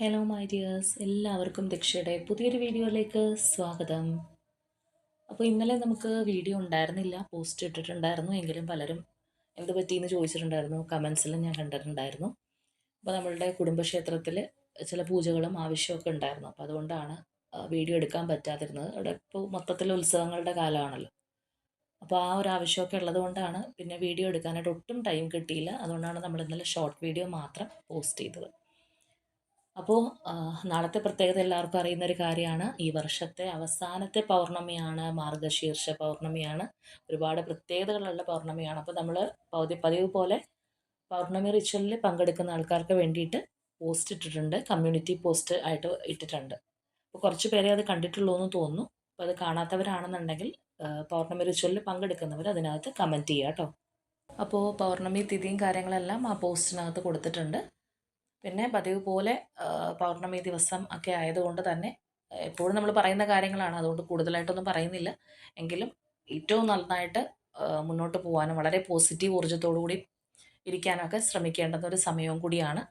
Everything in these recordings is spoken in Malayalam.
ഹലോ മൈ ഡിയേഴ്സ് എല്ലാവർക്കും ദക്ഷയുടെ പുതിയൊരു വീഡിയോയിലേക്ക് സ്വാഗതം. അപ്പോൾ ഇന്നലെ നമുക്ക് വീഡിയോ ഉണ്ടായിരുന്നില്ല. പോസ്റ്റ് ഇട്ടിട്ടുണ്ടായിരുന്നു. എങ്കിലും പലരും എന്ത് പറ്റിയെന്ന് ചോദിച്ചിട്ടുണ്ടായിരുന്നു. കമൻസിൽ ഞാൻ കണ്ടിട്ടുണ്ടായിരുന്നു. അപ്പോൾ നമ്മളുടെ കുടുംബക്ഷേത്രത്തിൽ ചില പൂജകളും ആവശ്യമൊക്കെ ഉണ്ടായിരുന്നു. അപ്പോൾ അതുകൊണ്ടാണ് വീഡിയോ എടുക്കാൻ പറ്റാതിരുന്നത്. അവിടെ ഇപ്പോൾ മൊത്തത്തിൽ ഉത്സവങ്ങളുടെ കാലമാണല്ലോ. അപ്പോൾ ആ ഒരു ആവശ്യമൊക്കെ ഉള്ളത് കൊണ്ടാണ് പിന്നെ വീഡിയോ എടുക്കാനായിട്ട് ഒട്ടും ടൈം കിട്ടിയില്ല. അതുകൊണ്ടാണ് നമ്മൾ ഇന്നലെ ഷോർട്ട് വീഡിയോ മാത്രം പോസ്റ്റ് ചെയ്തത്. അപ്പോൾ നാളത്തെ പ്രത്യേകത എല്ലാവർക്കും അറിയുന്ന ഒരു കാര്യമാണ്. ഈ വർഷത്തെ അവസാനത്തെ പൗർണമിയാണ് മാർഗശീർഷ പൗർണമിയാണ്. ഒരുപാട് പ്രത്യേകതകളുള്ള പൗർണമിയാണ്. അപ്പോൾ നമ്മൾ പൗതി പതിവ് പോലെ പൗർണമി റിച്വലിൽ പങ്കെടുക്കുന്ന ആൾക്കാർക്ക് വേണ്ടിയിട്ട് പോസ്റ്റ് ഇട്ടിട്ടുണ്ട്. കമ്മ്യൂണിറ്റി പോസ്റ്റ് ആയിട്ട് ഇട്ടിട്ടുണ്ട്. അപ്പോൾ കുറച്ച് പേരെ അത് കണ്ടിട്ടുള്ളൂ എന്ന് തോന്നുന്നു. അപ്പോൾ അത് കാണാത്തവരാണെന്നുണ്ടെങ്കിൽ പൗർണമി റിച്വലിൽ പങ്കെടുക്കുന്നവർ അതിനകത്ത് കമന്റ് ചെയ്യുക കേട്ടോ അപ്പോൾ പൗർണമി തിഥിയും കാര്യങ്ങളെല്ലാം ആ പോസ്റ്റിനകത്ത് കൊടുത്തിട്ടുണ്ട്. പിന്നെ പതിവ് പോലെ പൗർണമി ദിവസം ഒക്കെ ആയതുകൊണ്ട് തന്നെ എപ്പോഴും നമ്മൾ പറയുന്ന കാര്യങ്ങളാണ്. അതുകൊണ്ട് കൂടുതലായിട്ടൊന്നും പറയുന്നില്ല. എങ്കിലും ഏറ്റവും നന്നായിട്ട് മുന്നോട്ട് പോകാനും വളരെ പോസിറ്റീവ് ഊർജത്തോടു കൂടി ഇരിക്കാനൊക്കെ ശ്രമിക്കേണ്ടുന്ന ഒരു സമയവും കൂടിയാണ്.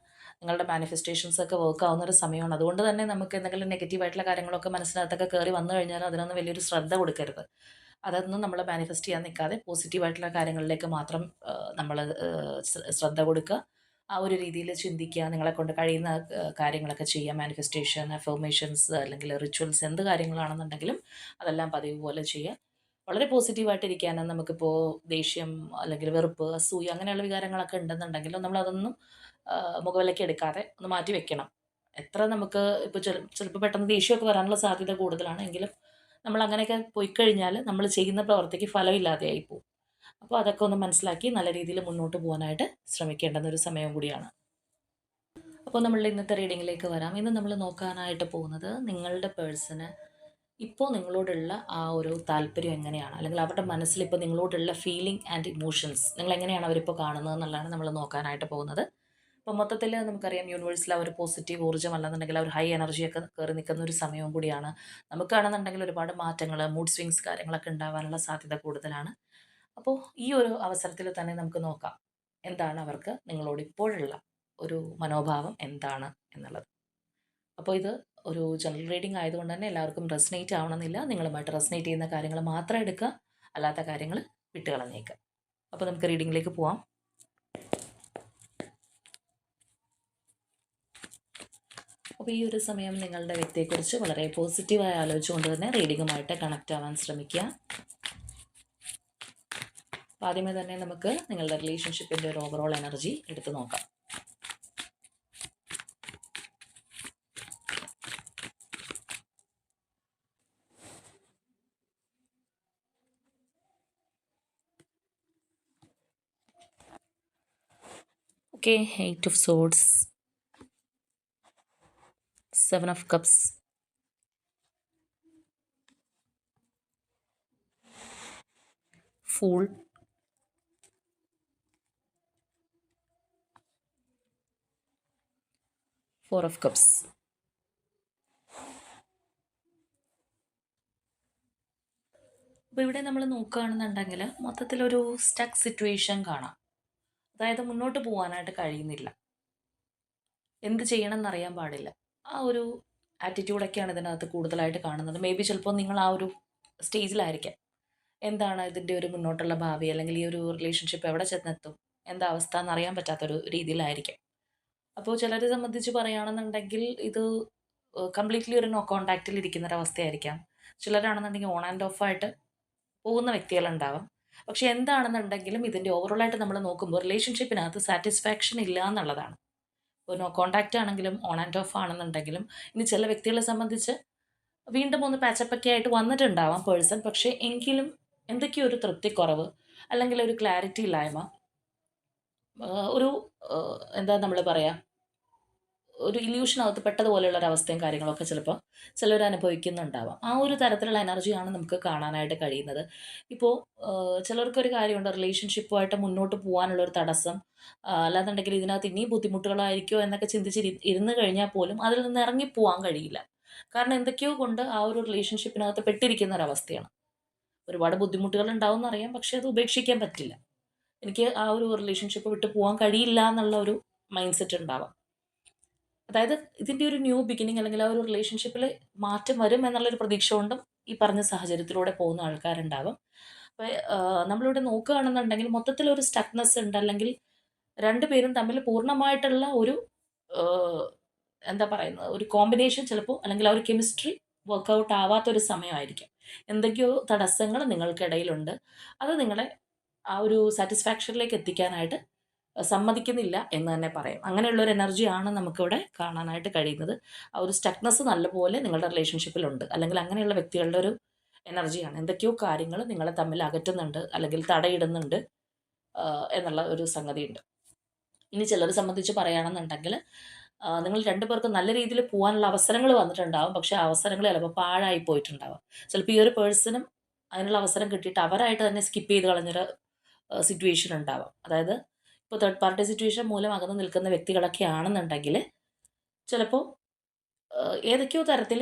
നിങ്ങളുടെ മാനിഫെസ്റ്റേഷൻസ് ഒക്കെ വർക്ക് ആവുന്ന ഒരു സമയമാണ്. അതുകൊണ്ട് തന്നെ നമുക്ക് എന്തെങ്കിലും നെഗറ്റീവ് ആയിട്ടുള്ള കാര്യങ്ങളൊക്കെ മനസ്സിനകത്തൊക്കെ കയറി വന്നു കഴിഞ്ഞാൽ അതിനൊന്നും വലിയൊരു ശ്രദ്ധ കൊടുക്കരുത്. അതൊന്നും നമ്മൾ മാനിഫെസ്റ്റ് ചെയ്യാൻ നിൽക്കാതെ പോസിറ്റീവായിട്ടുള്ള കാര്യങ്ങളിലേക്ക് മാത്രം നമ്മൾ ശ്രദ്ധ കൊടുക്കുക. ആ ഒരു രീതിയിൽ ചിന്തിക്കുക നിങ്ങളെ കൊണ്ട് കഴിയുന്ന കാര്യങ്ങളൊക്കെ ചെയ്യുക മാനിഫെസ്റ്റേഷൻ അഫർമേഷൻസ് അല്ലെങ്കിൽ റിച്വൽസ് എന്ത് കാര്യങ്ങളാണെന്നുണ്ടെങ്കിലും അതെല്ലാം പതിവ് പോലെ ചെയ്യുക. വളരെ പോസിറ്റീവായിട്ടിരിക്കാനും നമുക്കിപ്പോൾ ദേഷ്യം അല്ലെങ്കിൽ വെറുപ്പ് അസൂയ അങ്ങനെയുള്ള വികാരങ്ങളൊക്കെ ഉണ്ടെന്നുണ്ടെങ്കിലും നമ്മളതൊന്നും മുഖവിലേക്ക് എടുക്കാതെ ഒന്ന് മാറ്റി വെക്കണം. എത്ര നമുക്ക് ഇപ്പോൾ ചില ചിലപ്പോൾ പെട്ടെന്ന് ദേഷ്യമൊക്കെ വരാനുള്ള സാധ്യത കൂടുതലാണ്. എങ്കിലും നമ്മൾ അങ്ങനെയൊക്കെ പോയി കഴിഞ്ഞാൽ നമ്മൾ ചെയ്യുന്ന പ്രവർത്തിക്ക് ഫലമില്ലാതെയായി പോകും. അപ്പോൾ അതൊക്കെ ഒന്ന് മനസ്സിലാക്കി നല്ല രീതിയിൽ മുന്നോട്ട് പോകാനായിട്ട് ശ്രമിക്കേണ്ടുന്ന ഒരു സമയം കൂടിയാണ്. അപ്പോൾ നമ്മൾ ഇന്നത്തെ റീഡിങ്ങിലേക്ക് വരാം. ഇന്ന് നമ്മൾ നോക്കാനായിട്ട് പോകുന്നത് നിങ്ങളുടെ പേഴ്സണ് ഇപ്പോൾ നിങ്ങളോടുള്ള ആ ഒരു താല്പര്യം എങ്ങനെയാണ്? അല്ലെങ്കിൽ അവരുടെ മനസ്സിൽ ഇപ്പോൾ നിങ്ങളോടുള്ള ഫീലിംഗ് ആൻഡ് ഇമോഷൻസ് നിങ്ങൾ എങ്ങനെയാണ് അവരിപ്പോൾ കാണുന്നത് എന്നുള്ളതാണ് നമ്മൾ നോക്കാനായിട്ട് പോകുന്നത്. അപ്പോൾ മൊത്തത്തിൽ നമുക്കറിയാം യൂണിവേഴ്സിൽ അവർ പോസിറ്റീവ് ഊർജം അല്ലെന്നുണ്ടെങ്കിൽ ആ ഒരു ഹൈ എനർജിയൊക്കെ കയറി നിൽക്കുന്ന ഒരു സമയവും കൂടിയാണ്. നമുക്കാണെന്നുണ്ടെങ്കിൽ ഒരുപാട് മാറ്റങ്ങൾ മൂഡ് സ്വിങ്സ് കാര്യങ്ങളൊക്കെ ഉണ്ടാവാനുള്ള സാധ്യത കൂടുതലാണ്. അപ്പോൾ ഈ ഒരു അവസരത്തിൽ തന്നെ നമുക്ക് നോക്കാം. എന്താണ് അവർക്ക് നിങ്ങളോട് ഇപ്പോഴുള്ള ഒരു മനോഭാവം എന്താണ് എന്നുള്ളത്. അപ്പോൾ ഇത് ഒരു ജനറൽ റീഡിംഗ് ആയതുകൊണ്ട് തന്നെ എല്ലാവർക്കും റെസനേറ്റ് ആവണമെന്നില്ല. നിങ്ങളുമായിട്ട് റെസനേറ്റ് ചെയ്യുന്ന കാര്യങ്ങൾ മാത്രം എടുക്കുക. അല്ലാത്ത കാര്യങ്ങൾ വിട്ടുകളഞ്ഞേക്കുക. അപ്പോൾ നമുക്ക് റീഡിങ്ങിലേക്ക് പോവാം. അപ്പോൾ ഈ ഒരു സമയം നിങ്ങളുടെ വ്യക്തിയെക്കുറിച്ച് വളരെ പോസിറ്റീവായി ആലോചിച്ചുകൊണ്ട് തന്നെ റീഡിങ്ങുമായിട്ട് കണക്റ്റ് ആവാൻ ശ്രമിക്കുക. ആദ്യമേ തന്നെ നമുക്ക് നിങ്ങളുടെ റിലേഷൻഷിപ്പിന്റെ ഒരു ഓവറോൾ എനർജി എടുത്തു നോക്കാം. Okay eight of swords seven of cups fool four of cups അപ്പോൾ ഇവിടെ നമ്മൾ നോക്കുകയാണെന്നുണ്ടെങ്കിൽ മൊത്തത്തിലൊരു സ്റ്റക്ക് സിറ്റുവേഷൻ കാണാം. അതായത് മുന്നോട്ട് പോകാനായിട്ട് കഴിയുന്നില്ല. എന്ത് ചെയ്യണം എന്നറിയാൻ പാടില്ല. ആ ഒരു ആറ്റിറ്റ്യൂഡൊക്കെയാണ് ഇതിനകത്ത് കൂടുതലായിട്ട് കാണുന്നത്. മേ ബി ചിലപ്പോൾ നിങ്ങൾ ആ ഒരു സ്റ്റേജിലായിരിക്കാം എന്താണ് ഇതിന്റെ ഒരു മുന്നോട്ടുള്ള ഭാവി? അല്ലെങ്കിൽ ഈ ഒരു റിലേഷൻഷിപ്പ് എവിടെ ചെന്നെത്തും? എന്താ അവസ്ഥ എന്നറിയാൻ പറ്റാത്തൊരു രീതിയിലായിരിക്കും. അപ്പോൾ ചിലരെ സംബന്ധിച്ച് പറയുകയാണെന്നുണ്ടെങ്കിൽ ഇത് കംപ്ലീറ്റ്ലി ഒരു നോ കോണ്ടാക്റ്റിൽ ഇരിക്കുന്ന ഒരവസ്ഥയായിരിക്കാം. ചിലരാണെന്നുണ്ടെങ്കിൽ ഓൺ ആൻഡ് ഓഫ് ആയിട്ട് പോകുന്ന വ്യക്തികളുണ്ടാവാം. പക്ഷെ എന്താണെന്നുണ്ടെങ്കിലും ഇതിന്റെ ഓവറോളായിട്ട് നമ്മൾ നോക്കുമ്പോൾ റിലേഷൻഷിപ്പിനകത്ത് സാറ്റിസ്ഫാക്ഷൻ ഇല്ല എന്നുള്ളതാണ്. ഇപ്പോൾ നോ കോണ്ടാക്റ്റ് ആണെങ്കിലും ഓൺ ആൻഡ് ഓഫ് ആണെന്നുണ്ടെങ്കിലും ഇനി ചില വ്യക്തികളെ സംബന്ധിച്ച് വീണ്ടും ഒന്ന് പാച്ചപ്പൊക്കെ ആയിട്ട് വന്നിട്ടുണ്ടാവാം പേഴ്സൺ പക്ഷേ എങ്കിലും എന്തൊക്കെയോ ഒരു തൃപ്തിക്കുറവ് അല്ലെങ്കിൽ ഒരു ക്ലാരിറ്റി ഇല്ലായ്മ ഒരു എന്താ നമ്മൾ പറയുക ഒരു ഇല്യൂഷനകത്ത് പെട്ടതുപോലെയുള്ള ഒരു അവസ്ഥയും കാര്യങ്ങളൊക്കെ ചിലപ്പോൾ ചിലർ അനുഭവിക്കുന്നുണ്ടാവാം. ആ ഒരു തരത്തിലുള്ള എനർജിയാണ് നമുക്ക് കാണാനായിട്ട് കഴിയുന്നത്. ഇപ്പോൾ ചിലർക്കൊരു കാര്യമുണ്ട് റിലേഷൻഷിപ്പുമായിട്ട് മുന്നോട്ട് പോകാനുള്ള ഒരു തടസ്സം അല്ലാന്നുണ്ടെങ്കിൽ ഇതിനകത്ത് ഇനിയും ബുദ്ധിമുട്ടുകളായിരിക്കുമോ എന്നൊക്കെ ചിന്തിച്ച് ഇരി- ഇരുന്ന് കഴിഞ്ഞാൽ പോലും അതിൽ നിന്ന് ഇറങ്ങി പോകാൻ കഴിയില്ല. കാരണം എന്തൊക്കെയോ കൊണ്ട് ആ ഒരു റിലേഷൻഷിപ്പിനകത്ത് പെട്ടിരിക്കുന്ന ഒരവസ്ഥയാണ് ഒരുപാട് ബുദ്ധിമുട്ടുകൾ ഉണ്ടാവും എന്നറിയാം പക്ഷെ അത് ഉപേക്ഷിക്കാൻ പറ്റില്ല. എനിക്ക് ആ ഒരു റിലേഷൻഷിപ്പ് വിട്ടു പോകാൻ കഴിയില്ല എന്നുള്ള ഒരു മൈൻഡ് സെറ്റ് ഉണ്ടാവാം. അതായത് ഇതിന്റെ ഒരു ന്യൂ ബിഗിനിങ് അല്ലെങ്കിൽ ആ ഒരു റിലേഷൻഷിപ്പിൽ മാറ്റം വരും എന്നുള്ളൊരു പ്രതീക്ഷ കൊണ്ടും ഈ പറഞ്ഞ സാഹചര്യത്തിലൂടെ പോകുന്ന ആൾക്കാരുണ്ടാവും അപ്പോൾ നമ്മളിവിടെ നോക്കുകയാണെന്നുണ്ടെങ്കിൽ മൊത്തത്തിലൊരു സ്റ്റക്നെസ് ഉണ്ട് അല്ലെങ്കിൽ രണ്ട് പേരും തമ്മിൽ പൂർണമായിട്ടുള്ള ഒരു എന്താ പറയുന്നത് ഒരു കോമ്പിനേഷൻ ചിലപ്പോൾ അല്ലെങ്കിൽ ആ ഒരു കെമിസ്ട്രി വർക്കൗട്ട് ആവാത്തൊരു സമയമായിരിക്കും. എന്തൊക്കെയോ തടസ്സങ്ങൾ നിങ്ങൾക്കിടയിലുണ്ട്. അത് നിങ്ങളെ ആ ഒരു സാറ്റിസ്ഫാക്ഷനിലേക്ക് എത്തിക്കാനായിട്ട് സമ്മതിക്കുന്നില്ല എന്ന് തന്നെ പറയാം. അങ്ങനെയുള്ള ഒരു എനർജിയാണ് നമുക്കിവിടെ കാണാനായിട്ട് കഴിയുന്നത്. ആ ഒരു സ്റ്റക്നെസ് നല്ലപോലെ നിങ്ങളുടെ റിലേഷൻഷിപ്പിലുണ്ട് അല്ലെങ്കിൽ അങ്ങനെയുള്ള വ്യക്തികളുടെ ഒരു എനർജിയാണ് എന്തൊക്കെയോ കാര്യങ്ങൾ നിങ്ങളെ തമ്മിൽ അകറ്റുന്നുണ്ട് അല്ലെങ്കിൽ തടയിടുന്നുണ്ട് എന്നുള്ള ഒരു സംഗതിയുണ്ട്. ഇനി ചിലർ സംബന്ധിച്ച് പറയുകയാണെന്നുണ്ടെങ്കിൽ നിങ്ങൾ രണ്ടുപേർക്കും നല്ല രീതിയിൽ പോകാനുള്ള അവസരങ്ങൾ വന്നിട്ടുണ്ടാവും. പക്ഷേ അവസരങ്ങൾ ചിലപ്പോൾ പാഴായി പോയിട്ടുണ്ടാവും. ചിലപ്പോൾ ഈ ഒരു പേഴ്സണും അതിനുള്ള അവസരം കിട്ടിയിട്ട് അവരായിട്ട് തന്നെ സ്കിപ്പ് ചെയ്ത് കളഞ്ഞൊരു സിറ്റുവേഷൻ ഉണ്ടാവാം. അതായത് ഇപ്പോൾ തേർഡ് പാർട്ടി സിറ്റുവേഷൻ മൂലം അകന്ന് നിൽക്കുന്ന വ്യക്തികളൊക്കെ ആണെന്നുണ്ടെങ്കിൽ ചിലപ്പോൾ ഏതൊക്കെയോ തരത്തിൽ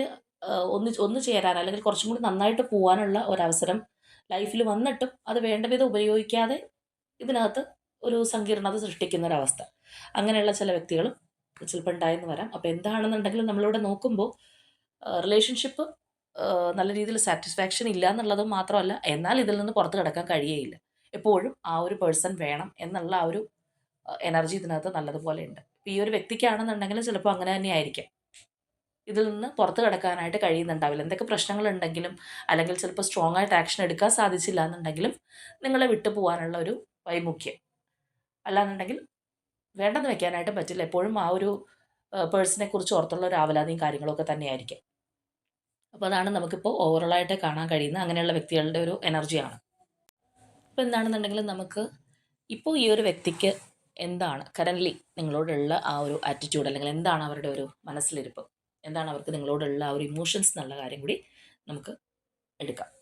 ഒന്ന് ഒന്ന് ചേരാൻ അല്ലെങ്കിൽ കുറച്ചും കൂടി നന്നായിട്ട് പോകാനുള്ള ഒരവസരം ലൈഫിൽ വന്നിട്ടും അത് വേണ്ട വിധം ഉപയോഗിക്കാതെ ഇതിനകത്ത് ഒരു സങ്കീർണത സൃഷ്ടിക്കുന്ന ഒരവസ്ഥ. അങ്ങനെയുള്ള ചില വ്യക്തികളും ചിലപ്പോൾ ഉണ്ടായെന്ന് വരാം. അപ്പോൾ എന്താണെന്നുണ്ടെങ്കിലും നമ്മളിവിടെ നോക്കുമ്പോൾ റിലേഷൻഷിപ്പ് നല്ല രീതിയിൽ സാറ്റിസ്ഫാക്ഷൻ ഇല്ല എന്നുള്ളത് മാത്രമല്ല എന്നാൽ ഇതിൽ നിന്ന് പുറത്ത് കിടക്കാൻ കഴിയേയില്ല. എപ്പോഴും ആ ഒരു പേഴ്സൺ വേണം എന്നുള്ള ആ ഒരു എനർജി ഇതിനകത്ത് നല്ലതുപോലെ ഉണ്ട്. ഈ ഒരു വ്യക്തിക്കാണെന്നുണ്ടെങ്കിൽ ചിലപ്പോൾ അങ്ങനെ തന്നെ ആയിരിക്കാം. ഇതിൽ നിന്ന് പുറത്ത് കിടക്കാനായിട്ട് കഴിയുന്നുണ്ടാവില്ല. എന്തൊക്കെ പ്രശ്നങ്ങളുണ്ടെങ്കിലും അല്ലെങ്കിൽ ചിലപ്പോൾ സ്ട്രോങ് ആയിട്ട് ആക്ഷൻ എടുക്കാൻ സാധിച്ചില്ല എന്നുണ്ടെങ്കിലും നിങ്ങളെ വിട്ടു പോകാനുള്ള ഒരു വൈമുഖ്യം. അല്ലാന്നുണ്ടെങ്കിൽ വേണ്ടെന്ന് വെക്കാനായിട്ട് പറ്റില്ല. എപ്പോഴും ആ ഒരു പേഴ്സണെ കുറിച്ച് ഓർത്തുള്ള ഒരു ആവലാതിയും കാര്യങ്ങളൊക്കെ തന്നെയായിരിക്കും. അപ്പോൾ അതാണ് നമുക്കിപ്പോൾ ഓവറോളായിട്ട് കാണാൻ കഴിയുന്ന അങ്ങനെയുള്ള വ്യക്തികളുടെ ഒരു എനർജിയാണ് അപ്പോൾ എന്താണെന്നുണ്ടെങ്കിൽ നമുക്ക് ഇപ്പോൾ ഈ ഒരു വ്യക്തിക്ക് എന്താണ് കറന്റ്ലി നിങ്ങളോടുള്ള ആ ഒരു ആറ്റിറ്റ്യൂഡ് അല്ലെങ്കിൽ എന്താണ് അവരുടെ ഒരു മനസ്സിലിരിപ്പ്? എന്താണ് അവർക്ക് നിങ്ങളോടുള്ള ആ ഒരു ഇമോഷൻസ് എന്നുള്ള കാര്യം കൂടി നമുക്ക് എടുക്കാം.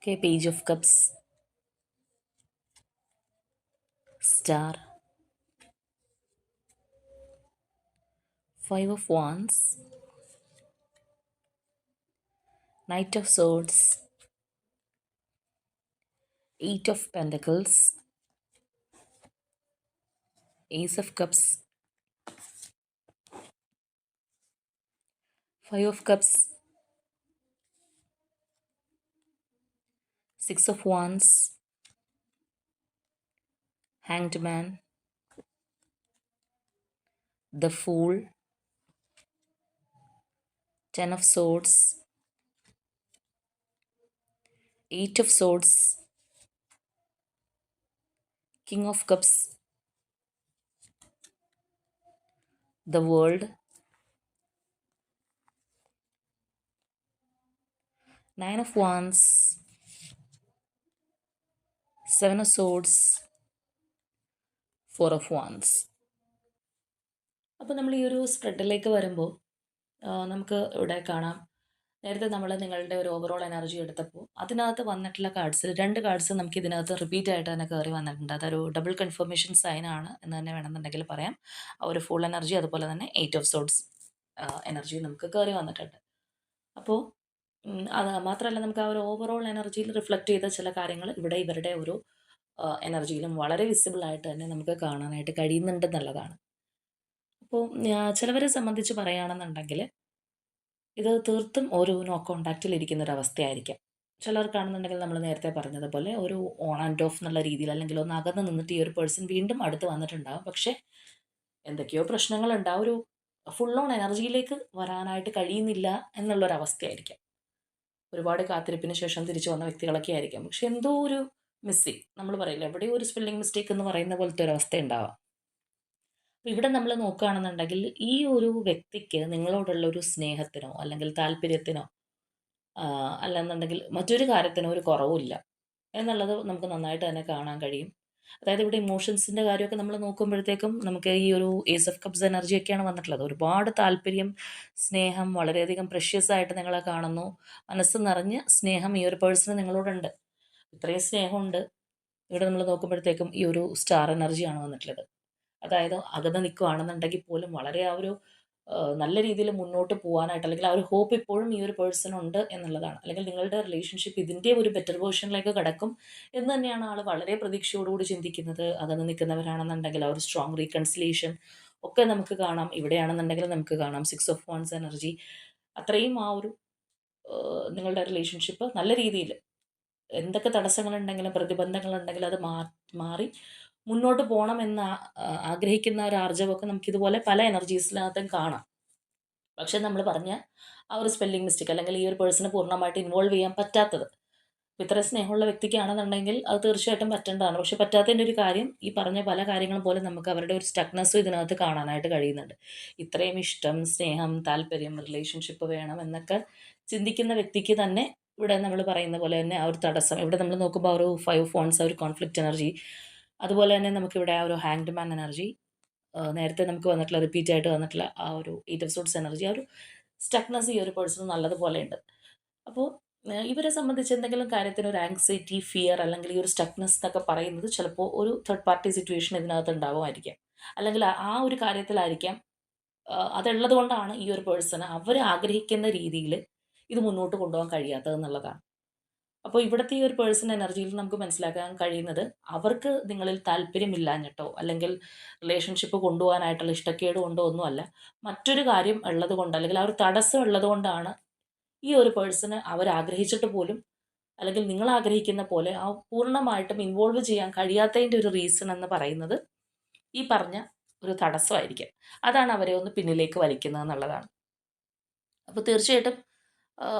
Okay, Page of Cups, Star, Five of Wands, Knight of Swords, Eight of Pentacles, Ace of Cups, Five of Cups, Six of Wands, Hanged Man, The Fool, Ten of Swords, Eight of Swords, King of Cups, The World, Nine of Wands, Seven of Swords, Four of Wands. അപ്പോൾ നമ്മൾ ഈ ഒരു സ്പ്രെഡിലേക്ക് വരുമ്പോൾ നമുക്ക് ഇവിടെ കാണാം. നേരത്തെ നമ്മൾ നിങ്ങളുടെ ഒരു ഓവറോൾ എനർജി എടുത്തപ്പോൾ അതിനകത്ത് വന്നിട്ടുള്ള കാർഡ്സ് രണ്ട് കാർഡ്സ് നമുക്ക് ഇതിനകത്ത് റിപ്പീറ്റ് ആയിട്ട് തന്നെ കയറി വന്നിട്ടുണ്ട്. അതൊരു ഡബിൾ കൺഫർമേഷൻ സൈൻ ആണ് എന്ന് തന്നെ വേണമെന്നുണ്ടെങ്കിൽ പറയാം. ആ ഒരു ഫുൾ എനർജി അതുപോലെ തന്നെ എയ്റ്റ് ഓഫ് സോഡ്സ് എനർജി നമുക്ക് കയറി വന്നിട്ടുണ്ട്. അപ്പോൾ അത് മാത്രമല്ല നമുക്ക് ആ ഒരു ഓവറോൾ എനർജിയിൽ റിഫ്ലക്റ്റ് ചെയ്ത ചില കാര്യങ്ങൾ ഇവിടെ ഇവരുടെ ഒരു എനർജിയിലും വളരെ വിസിബിൾ ആയിട്ട് തന്നെ നമുക്ക് കാണാനായിട്ട് കഴിയുന്നുണ്ടെന്നുള്ളതാണ് അപ്പോൾ ചിലവരെ സംബന്ധിച്ച് പറയുകയാണെന്നുണ്ടെങ്കിൽ ഇത് തീർത്തും ഒരു നോ കോണ്ടാക്റ്റിൽ ഇരിക്കുന്ന ഒരു അവസ്ഥയായിരിക്കാം. ചിലർക്കാണെന്നുണ്ടെങ്കിൽ നമ്മൾ നേരത്തെ പറഞ്ഞതുപോലെ ഒരു ഓൺ ആൻഡ് ഓഫ് എന്നുള്ള രീതിയിൽ അല്ലെങ്കിൽ ഒന്ന് അകന്ന് നിന്നിട്ട് ഈ ഒരു പേഴ്സൺ വീണ്ടും അടുത്ത് വന്നിട്ടുണ്ടാകും പക്ഷേ എന്തൊക്കെയോ പ്രശ്നങ്ങളുണ്ട്. ആ ഒരു ഫുൾ ഓൺ എനർജിയിലേക്ക് വരാനായിട്ട് കഴിയുന്നില്ല എന്നുള്ളൊരവസ്ഥയായിരിക്കാം. ഒരുപാട് കാത്തിരിപ്പിന് ശേഷം തിരിച്ചു വന്ന വ്യക്തികളൊക്കെ ആയിരിക്കും. പക്ഷെ എന്തോ ഒരു മിസ്സിങ് നമ്മൾ പറയില്ല? എവിടെയോ ഒരു സ്പെല്ലിംഗ് മിസ്റ്റേക്ക് എന്ന് പറയുന്ന പോലത്തെ ഒരു അവസ്ഥ ഉണ്ടാവാം. അപ്പോൾ ഇവിടെ നമ്മൾ നോക്കുകയാണെന്നുണ്ടെങ്കിൽ ഈ ഒരു വ്യക്തിക്ക് നിങ്ങളോടുള്ള ഒരു സ്നേഹത്തിനോ അല്ലെങ്കിൽ താല്പര്യത്തിനോ അല്ലെന്നുണ്ടെങ്കിൽ മറ്റൊരു കാര്യത്തിനോ ഒരു കുറവുമില്ല. എന്നുള്ളത് നമുക്ക് നന്നായിട്ട് തന്നെ കാണാൻ കഴിയും. അതായത് ഇവിടെ ഇമോഷൻസിന്റെ കാര്യമൊക്കെ നമ്മൾ നോക്കുമ്പോഴത്തേക്കും നമുക്ക് ഈ ഒരു ഏസ് ഓഫ് കപ്സ് എനർജിയൊക്കെയാണ് വന്നിട്ടുള്ളത്. ഒരുപാട് താല്പര്യം സ്നേഹം വളരെയധികം പ്രഷ്യസ് ആയിട്ട് നിങ്ങളെ കാണുന്നു. മനസ്സ് നിറഞ്ഞ് സ്നേഹം ഈ ഒരു പേഴ്സണ് നിങ്ങളോടുണ്ട്. ഇത്രയും സ്നേഹമുണ്ട്. ഇവിടെ നമ്മൾ നോക്കുമ്പോഴത്തേക്കും ഈ ഒരു സ്റ്റാർ എനർജിയാണ് വന്നിട്ടുള്ളത്. അതായത് അകന്ന് നിൽക്കുകയാണെന്നുണ്ടെങ്കിൽ പോലും വളരെ ആ ഒരു നല്ല രീതിയിൽ മുന്നോട്ട് പോകാനായിട്ട് അല്ലെങ്കിൽ ആ ഒരു ഹോപ്പ് ഇപ്പോഴും ഈ ഒരു പേഴ്സൺ ഉണ്ട് എന്നുള്ളതാണ്. അല്ലെങ്കിൽ നിങ്ങളുടെ റിലേഷൻഷിപ്പ് ഇതിന്റെ ഒരു ബെറ്റർ വേർഷനിലേക്ക് കിടക്കും എന്ന് തന്നെയാണ് ആൾ വളരെ പ്രതീക്ഷയോടുകൂടി ചിന്തിക്കുന്നത്. അകന്ന് നിൽക്കുന്നവരാണെന്നുണ്ടെങ്കിൽ ആ ഒരു സ്ട്രോങ് റീകൺസിലേഷൻ ഒക്കെ നമുക്ക് കാണാം. ഇവിടെയാണെന്നുണ്ടെങ്കിൽ നമുക്ക് കാണാം. സിക്സ് ഓഫ് വൺസ് എനർജി അത്രയും ആ ഒരു നിങ്ങളുടെ റിലേഷൻഷിപ്പ് നല്ല രീതിയിൽ എന്തൊക്കെ തടസ്സങ്ങളുണ്ടെങ്കിലും പ്രതിബന്ധങ്ങളുണ്ടെങ്കിലും അത് മാറി മുന്നോട്ട് പോകണമെന്ന് ആഗ്രഹിക്കുന്ന ഒരു ആർജവമൊക്കെ നമുക്കിതുപോലെ പല എനർജീസിനകത്തും കാണാം. പക്ഷെ നമ്മൾ പറഞ്ഞ ആ ഒരു സ്പെല്ലിംഗ് മിസ്റ്റേക്ക് അല്ലെങ്കിൽ ഈ ഒരു പേഴ്സണെ പൂർണമായിട്ട് ഇൻവോൾവ് ചെയ്യാൻ പറ്റാത്തത്. ഇത്ര സ്നേഹമുള്ള വ്യക്തിക്കാണെന്നുണ്ടെങ്കിൽ അത് തീർച്ചയായിട്ടും പറ്റേണ്ടതാണ്. പക്ഷെ പറ്റാത്തതിന്റെ ഒരു കാര്യം ഈ പറഞ്ഞ പല കാര്യങ്ങളും പോലെ നമുക്ക് അവരുടെ ഒരു സ്റ്റക്നെസ്സും ഇതിനകത്ത് കാണാനായിട്ട് കഴിയുന്നുണ്ട്. ഇത്രയും ഇഷ്ടം സ്നേഹം താല്പര്യം റിലേഷൻഷിപ്പ് വേണം എന്നൊക്കെ ചിന്തിക്കുന്ന വ്യക്തിക്ക് തന്നെ ഇവിടെ നമ്മൾ പറയുന്ന പോലെ തന്നെ ആ ഒരു തടസ്സം ഇവിടെ നമ്മൾ നോക്കുമ്പോൾ ഒരു ഫൈവ് ഫോൺസ് ആ ഒരു കോൺഫ്ലിക്റ്റ് എനർജി അതുപോലെ തന്നെ നമുക്കിവിടെ ആ ഒരു ഹാങ്ഡ് മാൻ എനർജി നേരത്തെ നമുക്ക് വന്നിട്ടുള്ള റിപ്പീറ്റ് ആയിട്ട് വന്നിട്ടുള്ള ആ ഒരു എയ്റ്റ് ഓഫ് സോട്ട്സ് എനർജി ആ ഒരു സ്റ്റക്നെസ് ഈ ഒരു പേഴ്സൺ നല്ലതുപോലെ ഉണ്ട്. അപ്പോൾ ഇവരെ സംബന്ധിച്ച് എന്തെങ്കിലും കാര്യത്തിന് ഒരു ആങ്സൈറ്റി ഫിയർ അല്ലെങ്കിൽ ഈ ഒരു സ്റ്റക്നെസ് എന്നൊക്കെ പറയുന്നത് ചിലപ്പോൾ ഒരു തേർഡ് പാർട്ടി സിറ്റുവേഷൻ ഇതിനകത്ത് ഉണ്ടാവുമായിരിക്കാം. അല്ലെങ്കിൽ ആ ഒരു കാര്യത്തിലായിരിക്കാം അതുള്ളതുകൊണ്ടാണ് അതുള്ളത് കൊണ്ടാണ് ഈ ഒരു പേഴ്സണ് അവർ ആഗ്രഹിക്കുന്ന രീതിയിൽ ഇത് മുന്നോട്ട് കൊണ്ടുപോകാൻ കഴിയാത്തത് എന്നുള്ളതാണ്. അപ്പോൾ ഇവിടുത്തെ ഈ ഒരു പേഴ്സൺ എനർജിയിൽ നമുക്ക് മനസ്സിലാക്കാൻ കഴിയുന്നത് അവർക്ക് നിങ്ങളിൽ താല്പര്യമില്ലാഞ്ഞിട്ടോ അല്ലെങ്കിൽ റിലേഷൻഷിപ്പ് കൊണ്ടുപോകാനായിട്ടുള്ള ഇഷ്ടക്കേട് കൊണ്ടോ ഒന്നുമല്ല മറ്റൊരു കാര്യം ഉള്ളത് കൊണ്ട് അല്ലെങ്കിൽ ആ ഒരു തടസ്സം ഉള്ളത് കൊണ്ടാണ് ഈ ഒരു പേഴ്സണ് അവർ ആഗ്രഹിച്ചിട്ട് പോലും അല്ലെങ്കിൽ നിങ്ങൾ ആഗ്രഹിക്കുന്ന പോലെ ആ പൂർണമായിട്ടും ഇൻവോൾവ് ചെയ്യാൻ കഴിയാത്തതിന്റെ ഒരു റീസൺ എന്ന് പറയുന്നത് ഈ പറഞ്ഞ ഒരു തടസ്സമായിരിക്കും. അതാണ് അവരെ ഒന്ന് പിന്നിലേക്ക് വലിക്കുന്നത് എന്നുള്ളതാണ്. അപ്പോൾ തീർച്ചയായിട്ടും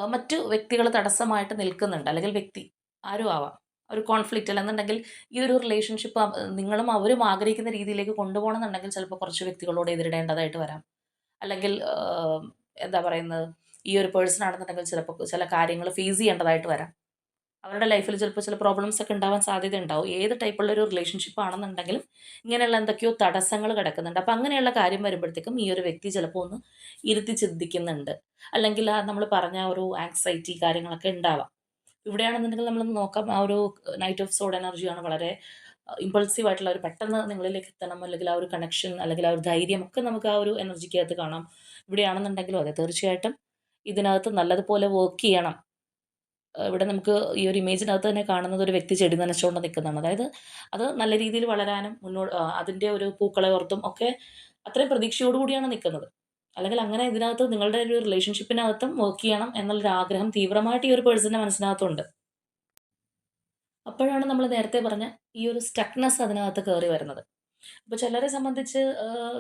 മറ്റു വ്യക്തികൾ തടസ്സമായിട്ട് നിൽക്കുന്നുണ്ട്. അല്ലെങ്കിൽ വ്യക്തി ആരും ആവാം. ഒരു കോൺഫ്ലിക്റ്റ് അല്ലെന്നുണ്ടെങ്കിൽ ഈ ഒരു റിലേഷൻഷിപ്പ് നിങ്ങളും അവരും ആഗ്രഹിക്കുന്ന രീതിയിലേക്ക് കൊണ്ടുപോകണം എന്നുണ്ടെങ്കിൽ ചിലപ്പോൾ കുറച്ച് വ്യക്തികളോട് എതിരിടേണ്ടതായിട്ട് വരാം. അല്ലെങ്കിൽ എന്താ പറയുന്നത്? ഈ ഒരു പേഴ്സൺ ആണെന്നുണ്ടെങ്കിൽ ചിലപ്പോൾ ചില കാര്യങ്ങൾ ഫേസ് ചെയ്യേണ്ടതായിട്ട് വരാം. അവരുടെ ലൈഫിൽ ചിലപ്പോൾ ചില പ്രോബ്ലംസ് ഒക്കെ ഉണ്ടാവാൻ സാധ്യത ഉണ്ടാവും ഏത് ടൈപ്പുള്ള ഒരു റിലേഷൻഷിപ്പ് ആണെന്നുണ്ടെങ്കിലും ഇങ്ങനെയുള്ള എന്തൊക്കെയോ തടസ്സങ്ങൾ കിടക്കുന്നുണ്ട്. അപ്പം അങ്ങനെയുള്ള കാര്യം വരുമ്പോഴത്തേക്കും ഈ ഒരു വ്യക്തി ചിലപ്പോൾ ഒന്ന് ഇരുത്തി ചിന്തിക്കുന്നുണ്ട്. അല്ലെങ്കിൽ ആ നമ്മൾ പറഞ്ഞ ഒരു ആങ്സൈറ്റി കാര്യങ്ങളൊക്കെ ഉണ്ടാവാം. ഇവിടെയാണെന്നുണ്ടെങ്കിൽ നമ്മൾ നോക്കാം. ആ ഒരു നൈറ്റ് ഓഫ് സോഡ് എനർജിയാണ് വളരെ ഇമ്പൾസീവ് ആയിട്ടുള്ള ഒരു പെട്ടെന്ന് നിങ്ങളിലേക്ക് എത്തണം. അല്ലെങ്കിൽ ആ ഒരു കണക്ഷൻ അല്ലെങ്കിൽ ആ ഒരു ധൈര്യം ഒക്കെ നമുക്ക് ആ ഒരു എനർജിക്കകത്ത് കാണാം. ഇവിടെയാണെന്നുണ്ടെങ്കിലും അതെ തീർച്ചയായിട്ടും ഇതിനകത്ത് നല്ലതുപോലെ വർക്ക് ചെയ്യണം. ഇവിടെ നമുക്ക് ഈ ഒരു ഇമേജിനകത്ത് തന്നെ കാണുന്നത് ഒരു വ്യക്തി ചെടി നനച്ചുകൊണ്ട് നിൽക്കുന്നതാണ്. അതായത് അത് നല്ല രീതിയിൽ വളരാനും മുന്നോട്ട് അതിന്റെ ഒരു പൂക്കളെ ഓർത്തും ഒക്കെ അത്രയും പ്രതീക്ഷയോടുകൂടിയാണ് നിൽക്കുന്നത്. അല്ലെങ്കിൽ അങ്ങനെ ഇതിനകത്ത് നിങ്ങളുടെ ഒരു റിലേഷൻഷിപ്പിനകത്തും വർക്ക് ചെയ്യണം എന്നുള്ളൊരു ആഗ്രഹം തീവ്രമായിട്ട് ഈ ഒരു പേഴ്സന്റെ മനസ്സിനകത്തുണ്ട്. അപ്പോഴാണ് നമ്മൾ നേരത്തെ പറഞ്ഞ ഈ ഒരു സ്റ്റക്നെസ് അതിനകത്ത് കയറി വരുന്നത്. അപ്പോൾ ചിലരെ സംബന്ധിച്ച്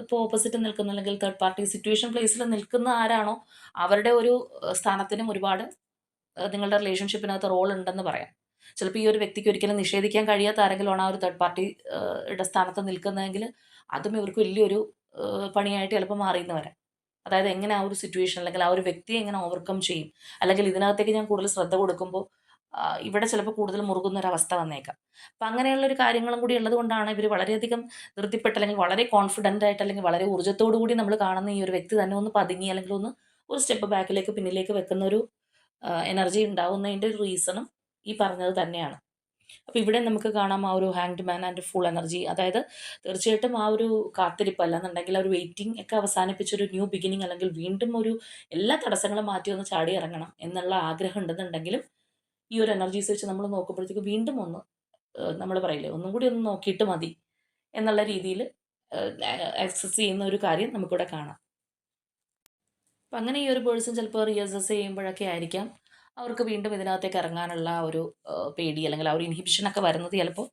ഇപ്പോൾ ഓപ്പോസിറ്റ് നിൽക്കുന്ന അല്ലെങ്കിൽ തേർഡ് പാർട്ടി സിറ്റുവേഷൻ പ്ലേസിൽ നിൽക്കുന്ന ആരാണോ അവരുടെ ഒരു സ്ഥാനത്തിനും ഒരുപാട് നിങ്ങളുടെ റിലേഷൻഷിപ്പിനകത്ത് റോൾ ഉണ്ടെന്ന് പറയാം. ചിലപ്പോൾ ഈ ഒരു വ്യക്തിക്ക് ഒരിക്കലും നിഷേധിക്കാൻ കഴിയാത്ത ആരെങ്കിലും ആണ് ആ ഒരു തേർഡ് പാർട്ടിയുടെ സ്ഥാനത്ത് നിൽക്കുന്നതെങ്കിൽ അതും ഇവർക്ക് വലിയൊരു പണിയായിട്ട് ചിലപ്പോൾ മാറിയെന്ന് വരാം. അതായത് എങ്ങനെ ആ ഒരു സിറ്റുവേഷൻ അല്ലെങ്കിൽ ആ ഒരു വ്യക്തിയെ എങ്ങനെ ഓവർകം ചെയ്യും? അല്ലെങ്കിൽ ഇതിനകത്തേക്ക് ഞാൻ കൂടുതൽ ശ്രദ്ധ കൊടുക്കുമ്പോൾ ഇവിടെ ചിലപ്പോൾ കൂടുതൽ മുറുകുന്ന ഒരു അവസ്ഥ വന്നേക്കാം. അപ്പം അങ്ങനെയുള്ള ഒരു കാര്യങ്ങളും കൂടി ഉള്ളത് കൊണ്ടാണ് ഇവർ വളരെയധികം ധൃതിപ്പെട്ട് അല്ലെങ്കിൽ വളരെ കോൺഫിഡന്റ് ആയിട്ട് അല്ലെങ്കിൽ വളരെ ഊർജത്തോടു കൂടി നമ്മൾ കാണുന്ന ഈ ഒരു വ്യക്തി തന്നെ ഒന്ന് പതുങ്ങി അല്ലെങ്കിൽ ഒന്ന് ഒരു സ്റ്റെപ്പ് ബാക്കിലേക്ക് പിന്നിലേക്ക് വെക്കുന്ന ഒരു എനർജി ഉണ്ടാവുന്നതിന്റെ ഒരു റീസണും ഈ പറഞ്ഞത് തന്നെയാണ്. അപ്പോൾ ഇവിടെ നമുക്ക് കാണാം ആ ഒരു hanged man and full energy അതായത് തീർച്ചയായിട്ടും ആ ഒരു കാത്തിരിപ്പ് അല്ലെന്നുണ്ടെങ്കിൽ ആ ഒരു വെയിറ്റിംഗ് ഒക്കെ അവസാനിപ്പിച്ചൊരു ന്യൂ ബിഗിനിങ് അല്ലെങ്കിൽ വീണ്ടും ഒരു എല്ലാ തടസ്സങ്ങളും മാറ്റി ഒന്ന് ചാടി ഇറങ്ങണം എന്നുള്ള ആഗ്രഹം ഉണ്ടെന്നുണ്ടെങ്കിലും ഈ ഒരു എനർജീസ് വെച്ച് നമ്മൾ നോക്കുമ്പോഴത്തേക്ക് വീണ്ടും ഒന്ന് നമ്മൾ പറയില്ലേ ഒന്നും കൂടി ഒന്ന് നോക്കിയിട്ട് മതി എന്നുള്ള രീതിയിൽ ആക്സസ് ചെയ്യുന്ന ഒരു കാര്യം നമുക്കിവിടെ കാണാം. അപ്പം അങ്ങനെ ഈ ഒരു പേഴ്സൺ ചിലപ്പോൾ റിയസസ് ചെയ്യുമ്പോഴൊക്കെ ആയിരിക്കാം. അവർക്ക് വീണ്ടും ഇതിനകത്തേക്ക് ഇറങ്ങാനുള്ള ഒരു പേടി അല്ലെങ്കിൽ ആ ഒരു ഇൻഹിബിഷനൊക്കെ വരുന്നത് ചിലപ്പോൾ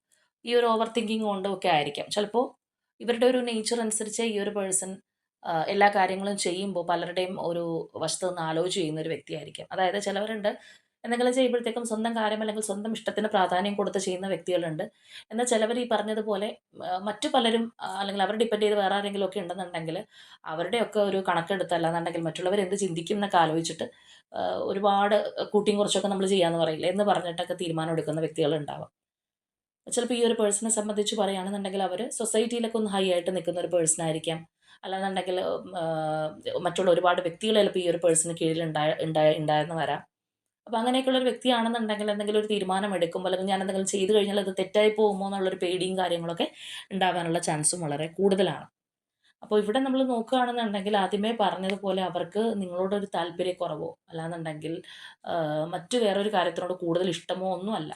ഈ ഒരു ഓവർ തിങ്കിങ് കൊണ്ടും ഒക്കെ ആയിരിക്കാം. ചിലപ്പോൾ ഇവരുടെ ഒരു നേച്ചർ അനുസരിച്ച് ഈ ഒരു പേഴ്സൺ എല്ലാ കാര്യങ്ങളും ചെയ്യുമ്പോൾ പലരുടെയും ഒരു വശത്ത് നിന്ന് ആലോചിച്ച് ചെയ്യുന്ന ഒരു വ്യക്തിയായിരിക്കാം. അതായത് ചിലവരുണ്ട് എന്തെങ്കിലും ചെയ്യുമ്പോഴത്തേക്കും സ്വന്തം കാര്യം അല്ലെങ്കിൽ സ്വന്തം ഇഷ്ടത്തിന് പ്രാധാന്യം കൊടുത്ത് ചെയ്യുന്ന വ്യക്തികളുണ്ട്. എന്നാൽ ചിലവർ ഈ പറഞ്ഞതുപോലെ മറ്റു പലരും അല്ലെങ്കിൽ അവർ ഡിപ്പെൻഡ് ചെയ്ത് വേറെ ആരെങ്കിലും ഒക്കെ ഉണ്ടെന്നുണ്ടെങ്കിൽ അവരുടെയൊക്കെ ഒരു കണക്കെടുത്തല്ല എന്നുണ്ടെങ്കിൽ മറ്റുള്ളവർ എന്ത് ചിന്തിക്കും എന്നൊക്കെ ആലോചിച്ചിട്ട് ഒരുപാട് കൂട്ടിയും കുറച്ചൊക്കെ നമ്മൾ ചെയ്യാന്ന് പറയില്ല എന്ന് പറഞ്ഞിട്ടൊക്കെ തീരുമാനം എടുക്കുന്ന വ്യക്തികളുണ്ടാവാം ചിലപ്പോൾ ഈ ഒരു പേഴ്സണെ സംബന്ധിച്ച് പറയുകയാണെന്നുണ്ടെങ്കിൽ അവർ സൊസൈറ്റിയിലൊക്കെ ഒന്ന് ഹൈ ആയിട്ട് നിൽക്കുന്ന ഒരു പേഴ്സൺ ആയിരിക്കാം. അല്ലാന്നുണ്ടെങ്കിൽ മറ്റുള്ള ഒരുപാട് വ്യക്തികൾ ചിലപ്പോൾ ഈ ഒരു പേഴ്സണ് കീഴിൽ ഉണ്ടായ ഉണ്ടായ ഉണ്ടായെന്ന് വരാം. അപ്പോൾ അങ്ങനെയൊക്കെയുള്ള ഒരു വ്യക്തിയാണെന്നുണ്ടെങ്കിൽ എന്തെങ്കിലും ഒരു തീരുമാനം എടുക്കുമ്പോൾ അല്ലെങ്കിൽ ഞാൻ എന്തെങ്കിലും ചെയ്തു കഴിഞ്ഞാൽ അത് തെറ്റായി പോകുമോ എന്നുള്ളൊരു പേടിയും കാര്യങ്ങളൊക്കെ ഉണ്ടാവാനുള്ള ചാൻസും വളരെ കൂടുതലാണ്. അപ്പോൾ ഇവിടെ നമ്മൾ നോക്കുകയാണെന്നുണ്ടെങ്കിൽ ആദ്യമേ പറഞ്ഞതുപോലെ അവർക്ക് നിങ്ങളോടൊരു താല്പര്യക്കുറവോ അല്ലാന്നുണ്ടെങ്കിൽ മറ്റു വേറൊരു കാര്യത്തിനോട് കൂടുതൽ ഇഷ്ടമോ ഒന്നുമല്ല.